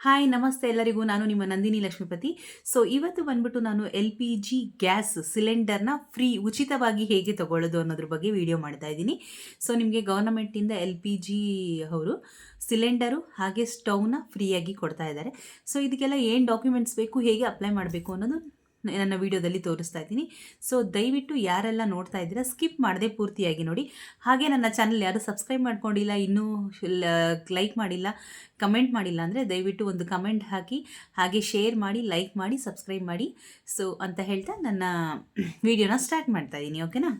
Hi ನಮಸ್ತೆ ಎಲ್ಲರಿಗೂ. ನಾನು ನಿಮ್ಮ ನಂದಿನಿ ಲಕ್ಷ್ಮೀಪತಿ. ಸೊ ಇವತ್ತು ಬಂದ್ಬಿಟ್ಟು ನಾನು ಎಲ್ ಪಿ ಜಿ ಗ್ಯಾಸ್ ಸಿಲಿಂಡರ್ನ ಫ್ರೀ ಉಚಿತವಾಗಿ ಹೇಗೆ ತಗೊಳ್ಳೋದು ಅನ್ನೋದ್ರ ಬಗ್ಗೆ ವಿಡಿಯೋ ಮಾಡ್ತಾ ಇದ್ದೀನಿ. ಸೊ ನಿಮಗೆ ಗೌರ್ನಮೆಂಟಿಂದ ಎಲ್ ಪಿ ಜಿ ಅವರು ಸಿಲಿಂಡರು ಹಾಗೆ ಸ್ಟವ್ನ ಫ್ರೀಯಾಗಿ ಕೊಡ್ತಾ ಇದ್ದಾರೆ. ಸೊ ಇದಕ್ಕೆಲ್ಲ ಏನು ಡಾಕ್ಯುಮೆಂಟ್ಸ್ ಬೇಕು, ಹೇಗೆ ಅಪ್ಲೈ ಮಾಡಬೇಕು ಅನ್ನೋದು ನನ್ನ ವಿಡಿಯೋದಲ್ಲಿ ತೋರಿಸ್ತಾ ಇದ್ದೀನಿ. ಸೊ ದಯವಿಟ್ಟು ಯಾರೆಲ್ಲ ನೋಡ್ತಾ ಇದ್ದೀರಾ, ಸ್ಕಿಪ್ ಮಾಡದೆ ಪೂರ್ತಿಯಾಗಿ ನೋಡಿ. ಹಾಗೆ ನನ್ನ ಚಾನಲ್ ಯಾರು ಸಬ್ಸ್ಕ್ರೈಬ್ ಮಾಡ್ಕೊಂಡಿಲ್ಲ, ಇನ್ನೂ ಲೈಕ್ ಮಾಡಿಲ್ಲ, ಕಮೆಂಟ್ ಮಾಡಿಲ್ಲ ಅಂದರೆ ದಯವಿಟ್ಟು ಒಂದು ಕಮೆಂಟ್ ಹಾಕಿ, ಹಾಗೆ ಶೇರ್ ಮಾಡಿ, ಲೈಕ್ ಮಾಡಿ, ಸಬ್ಸ್ಕ್ರೈಬ್ ಮಾಡಿ. ಸೊ ಅಂತ ಹೇಳ್ತಾ ನನ್ನ ವಿಡಿಯೋನ ಸ್ಟಾರ್ಟ್ ಮಾಡ್ತಾ ಇದ್ದೀನಿ ಓಕೆನಾ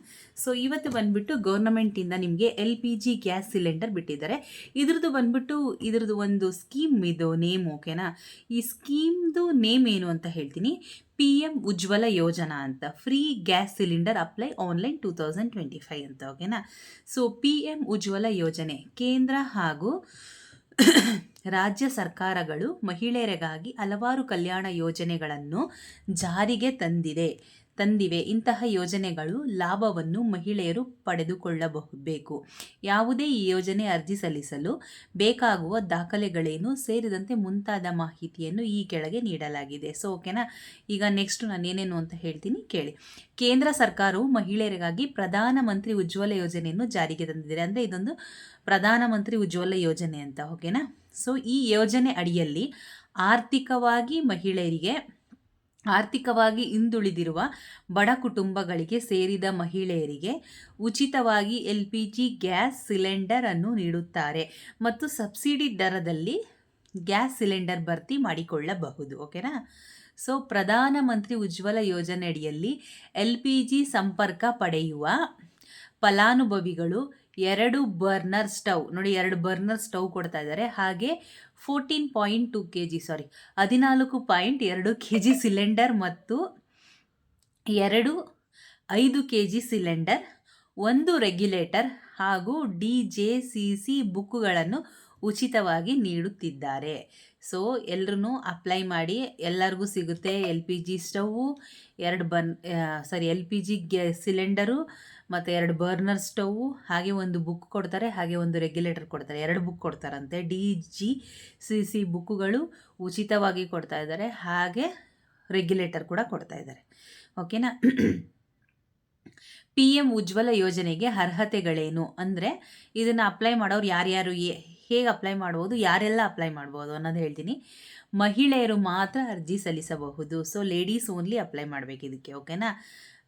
ಸೊ ಇವತ್ತು ಬಂದುಬಿಟ್ಟು ಗೌರ್ನಮೆಂಟಿಂದ ನಿಮಗೆ L P G gas cylinder ಬಿಟ್ಟಿದ್ದಾರೆ. ಇದ್ರದ್ದು ಬಂದ್ಬಿಟ್ಟು ಇದ್ರದ್ದು ಒಂದು ಸ್ಕೀಮ್ ಇದು, ನೇಮ್ ಓಕೆನಾ ಈ ಸ್ಕೀಮ್ದು ನೇಮ್ ಏನು ಅಂತ ಹೇಳ್ತೀನಿ. ಪಿ ಎಂ ಉಜ್ವಲ ಯೋಜನಾ ಅಂತ. Free gas cylinder apply online two thousand twenty five ಅಂತ ಓಕೆನಾ ಸೊ ಪಿ ಎಂ ಉಜ್ವಲ ಯೋಜನೆ ಕೇಂದ್ರ ಹಾಗೂ ರಾಜ್ಯ ಸರ್ಕಾರಗಳು ಮಹಿಳೆಯರಿಗಾಗಿ ಹಲವಾರು ಕಲ್ಯಾಣ ಯೋಜನೆಗಳನ್ನು ಜಾರಿಗೆ ತಂದಿದೆ. ತಂದಿವೆ. ಇಂತಹ ಯೋಜನೆಗಳು ಲಾಭವನ್ನು ಮಹಿಳೆಯರು ಪಡೆದುಕೊಳ್ಳಬಹುದು ಯಾವುದೇ ಈ ಯೋಜನೆ ಅರ್ಜಿ ಸಲ್ಲಿಸಲು ಬೇಕಾಗುವ ದಾಖಲೆಗಳೇನು ಸೇರಿದಂತೆ ಮುಂತಾದ ಮಾಹಿತಿಯನ್ನು ಈ ಕೆಳಗೆ ನೀಡಲಾಗಿದೆ. ಸೊ ಓಕೆನಾ ಈಗ ನೆಕ್ಸ್ಟ್ ನಾನು ಏನೇನು ಅಂತ ಹೇಳ್ತೀನಿ, ಕೇಳಿ. ಕೇಂದ್ರ ಸರ್ಕಾರವು ಮಹಿಳೆಯರಿಗಾಗಿ ಪ್ರಧಾನಮಂತ್ರಿ ಉಜ್ವಲ ಯೋಜನೆಯನ್ನು ಜಾರಿಗೆ ತಂದಿದೆ. ಅಂದರೆ ಇದೊಂದು ಪ್ರಧಾನಮಂತ್ರಿ ಉಜ್ವಲ ಯೋಜನೆ ಅಂತ ಓಕೆನಾ ಸೊ ಈ ಯೋಜನೆ ಅಡಿಯಲ್ಲಿ ಆರ್ಥಿಕವಾಗಿ ಮಹಿಳೆಯರಿಗೆ ಆರ್ಥಿಕವಾಗಿ ಹಿಂದುಳಿದಿರುವ ಬಡ ಕುಟುಂಬಗಳಿಗೆ ಸೇರಿದ ಮಹಿಳೆಯರಿಗೆ ಉಚಿತವಾಗಿ L P G gas cylinder ಅನ್ನು ನೀಡುತ್ತಾರೆ ಮತ್ತು ಸಬ್ಸಿಡಿ ದರದಲ್ಲಿ ಗ್ಯಾಸ್ ಸಿಲಿಂಡರ್ ಭರ್ತಿ ಮಾಡಿಕೊಳ್ಳಬಹುದು, ಓಕೆನಾ? ಸೊ ಪ್ರಧಾನಮಂತ್ರಿ ಉಜ್ವಲ ಯೋಜನೆಯಡಿಯಲ್ಲಿ ಎಲ್ ಪಿ ಜಿ ಸಂಪರ್ಕ ಪಡೆಯುವ ಫಲಾನುಭವಿಗಳು ಎರಡು ಬರ್ನರ್ ಸ್ಟವ್, ನೋಡಿ ಎರಡು ಬರ್ನರ್ ಸ್ಟವ್ ಕೊಡ್ತಾ ಇದ್ದಾರೆ. ಹಾಗೆ fourteen point two K G sorry, ಹದಿನಾಲ್ಕು ಪಾಯಿಂಟ್ ಎರಡು ಕೆ ಜಿ ಸಿಲಿಂಡರ್ ಮತ್ತು ಎರಡು ಐದು ಕೆ ಜಿ ಸಿಲಿಂಡರ್, ಒಂದು ರೆಗ್ಯುಲೇಟರ್ ಹಾಗೂ ಡಿ ಜೆ ಸಿ ಸಿ ಬುಕ್ಕುಗಳನ್ನು ಉಚಿತವಾಗಿ ನೀಡುತ್ತಿದ್ದಾರೆ. ಸೊ ಎಲ್ಲರೂ ಅಪ್ಲೈ ಮಾಡಿ, ಎಲ್ಲರಿಗೂ ಸಿಗುತ್ತೆ ಎಲ್ ಪಿ ಜಿ ಸ್ಟವ್ವು, ಎರಡು ಬನ್ ಸಾರಿ, ಎಲ್ ಪಿ ಜಿ ಗ್ಯಾ ಸಿಲಿಂಡರು ಮತ್ತು ಎರಡು ಬರ್ನರ್ ಸ್ಟೌವು ಹಾಗೆ ಒಂದು ಬುಕ್ ಕೊಡ್ತಾರೆ, ಹಾಗೆ ಒಂದು ರೆಗ್ಯುಲೇಟರ್ ಕೊಡ್ತಾರೆ. ಎರಡು ಬುಕ್ ಕೊಡ್ತಾರಂತೆ. ಡಿ ಜಿ ಸಿ ಸಿ ಬುಕ್ಕುಗಳು ಉಚಿತವಾಗಿ ಕೊಡ್ತಾ ಇದ್ದಾರೆ. ಹಾಗೆ ರೆಗ್ಯುಲೇಟರ್ ಕೂಡ ಕೊಡ್ತಾ ಇದ್ದಾರೆ. ಓಕೆನಾ ಪಿ ಎಂ ಉಜ್ವಲ ಯೋಜನೆಗೆ ಅರ್ಹತೆಗಳೇನು? ಅಂದರೆ ಇದನ್ನು ಅಪ್ಲೈ ಮಾಡೋರು ಯಾರ್ಯಾರು ಹೇಗೆ ಅಪ್ಲೈ ಮಾಡ್ಬೋದು, ಯಾರೆಲ್ಲ ಅಪ್ಲೈ ಮಾಡ್ಬೋದು ಅನ್ನೋದು ಹೇಳ್ತೀನಿ. ಮಹಿಳೆಯರು ಮಾತ್ರ ಅರ್ಜಿ ಸಲ್ಲಿಸಬಹುದು. ಸೊ ಲೇಡೀಸ್ ಓನ್ಲಿ ಅಪ್ಲೈ ಮಾಡಬೇಕು ಇದಕ್ಕೆ. ಓಕೆನಾ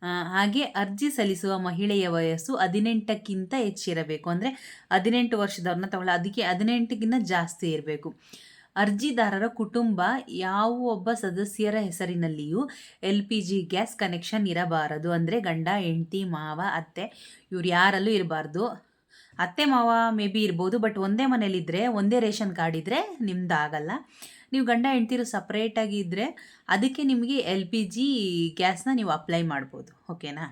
ಹಾಗೆ ಅರ್ಜಿ ಸಲ್ಲಿಸುವ ಮಹಿಳೆಯ ವಯಸ್ಸು ಹದಿನೆಂಟಕ್ಕಿಂತ ಹೆಚ್ಚಿರಬೇಕು. ಅಂದರೆ ಹದಿನೆಂಟು ವರ್ಷದವ್ರನ್ನ ತಗೊಳ್ಳ, ಅದಕ್ಕೆ ಹದಿನೆಂಟಕ್ಕಿಂತ ಜಾಸ್ತಿ ಇರಬೇಕು. ಅರ್ಜಿದಾರರ ಕುಟುಂಬ ಯಾವ ಒಬ್ಬ ಸದಸ್ಯರ ಹೆಸರಿನಲ್ಲಿಯೂ L P G gas connection ಇರಬಾರದು. ಅಂದರೆ ಗಂಡ, ಹೆಂಡತಿ, ಮಾವ, ಅತ್ತೆ, ಇವ್ರು ಯಾರಲ್ಲೂ ಇರಬಾರ್ದು. ಅತ್ತೆ, ಮಾವ, ಮೇ ಬಿ ಇರ್ಬೋದು, ಬಟ್ ಒಂದೇ ಮನೇಲಿದ್ದರೆ ಒಂದೇ ರೇಷನ್ ಕಾರ್ಡ್ ಇದ್ದರೆ ನಿಮ್ದು ಆಗಲ್ಲ ನೀವು ಗಂಡ ಹೆಂಡ್ತಿರು ಸಪ್ರೇಟಾಗಿ ಇದ್ದರೆ ಅದಕ್ಕೆ ನಿಮಗೆ ಎಲ್ ಪಿ ಜಿ ಗ್ಯಾಸ್ನ ನೀವು ಅಪ್ಲೈ ಮಾಡ್ಬೋದು ಓಕೆನಾ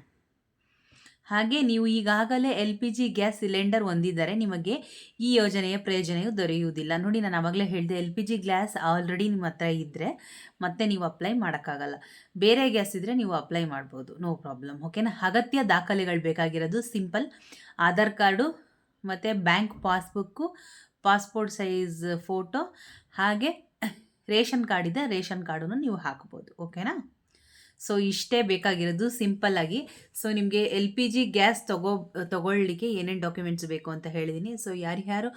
ಹಾಗೆ ನೀವು ಈಗಾಗಲೇ L P G gas cylinder ಹೊಂದಿದ್ದರೆ ನಿಮಗೆ ಈ ಯೋಜನೆಯ ಪ್ರಯೋಜನೆಯು ದೊರೆಯುವುದಿಲ್ಲ. ನೋಡಿ, ನಾನು ಆವಾಗಲೇ ಹೇಳಿದೆ L P G gas already ನಿಮ್ಮ ಹತ್ರ ಇದ್ದರೆ ಮತ್ತೆ ನೀವು ಅಪ್ಲೈ ಮಾಡೋಕ್ಕಾಗಲ್ಲ. ಬೇರೆ ಗ್ಯಾಸ್ ಇದ್ದರೆ ನೀವು ಅಪ್ಲೈ ಮಾಡ್ಬೋದು ನೋ ಪ್ರಾಬ್ಲಮ್ ಓಕೆನಾ ಅಗತ್ಯ ದಾಖಲೆಗಳು ಬೇಕಾಗಿರೋದು ಸಿಂಪಲ್ ಆಧಾರ್ ಕಾರ್ಡು ಮತ್ತು bank passbook passport size photo ಹಾಗೆ ರೇಷನ್ ಕಾರ್ಡ್ ಇದೆ, ರೇಷನ್ ಕಾರ್ಡನ್ನು ನೀವು ಹಾಕ್ಬೋದು, ಓಕೆನಾ? ಸೊ, ಇಷ್ಟೇ ಬೇಕಾಗಿರೋದು ಸಿಂಪಲ್ಲಾಗಿ ಸೊ, ನಿಮಗೆ ಎಲ್ ಪಿ ಜಿ ಗ್ಯಾಸ್ ತಗೋ, ತೊಗೊಳ್ಳಿಕ್ಕೆ ಏನೇನು ಡಾಕ್ಯುಮೆಂಟ್ಸ್ ಬೇಕು ಅಂತ ಹೇಳಿದ್ದೀನಿ ಸೊ, ಯಾರ್ಯಾರು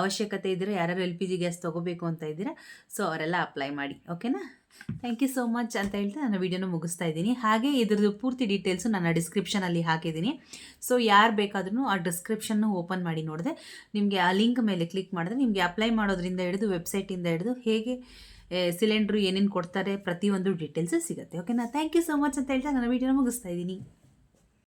ಅವಶ್ಯಕತೆ ಇದ್ದರೆ ಯಾರ್ಯಾರು ಎಲ್ ಪಿ ಜಿ ಗ್ಯಾಸ್ ತೊಗೋಬೇಕು ಅಂತ ಇದ್ದೀರಾ, ಸೊ, ಅವರೆಲ್ಲ ಅಪ್ಲೈ ಮಾಡಿ, ಓಕೆನಾ? ಥ್ಯಾಂಕ್ ಯು ಸೋ ಮಚ್ ಅಂತ ಹೇಳ್ತಾ ನಾನು ವೀಡಿಯೋನ ಮುಗಿಸ್ತಾ ಇದ್ದೀನಿ. ಹಾಗೆ ಇದ್ರದ್ದು ಪೂರ್ತಿ ಡೀಟೇಲ್ಸು ನಾನು ಡಿಸ್ಕ್ರಿಪ್ಷನಲ್ಲಿ ಹಾಕಿದ್ದೀನಿ. ಸೊ ಯಾರು ಬೇಕಾದ್ರೂ ಆ ಡಿಸ್ಕ್ರಿಪ್ಷನ್ನು ಓಪನ್ ಮಾಡಿ ನೋಡಿದೆ. ನಿಮಗೆ ಆ ಲಿಂಕ್ ಮೇಲೆ ಕ್ಲಿಕ್ ಮಾಡಿದ್ರೆ ನಿಮಗೆ ಅಪ್ಲೈ ಮಾಡೋದ್ರಿಂದ ಹಿಡಿದು ವೆಬ್ಸೈಟಿಂದ ಹಿಡಿದು ಹೇಗೆ ಸಿಲಿಂಡ್ರು ಏನೇನು ಕೊಡ್ತಾರೆ ಪ್ರತಿಯೊಂದು ಡೀಟೇಲ್ಸ್ ಸಿಗುತ್ತೆ. ಓಕೆನಾ ಥ್ಯಾಂಕ್ ಯು ಸೊ ಮಚ್ ಅಂತ ಹೇಳ್ತಾ ನಾನು ವೀಡಿಯೋನ ಮುಗಿಸ್ತಾ ಇದ್ದೀನಿ.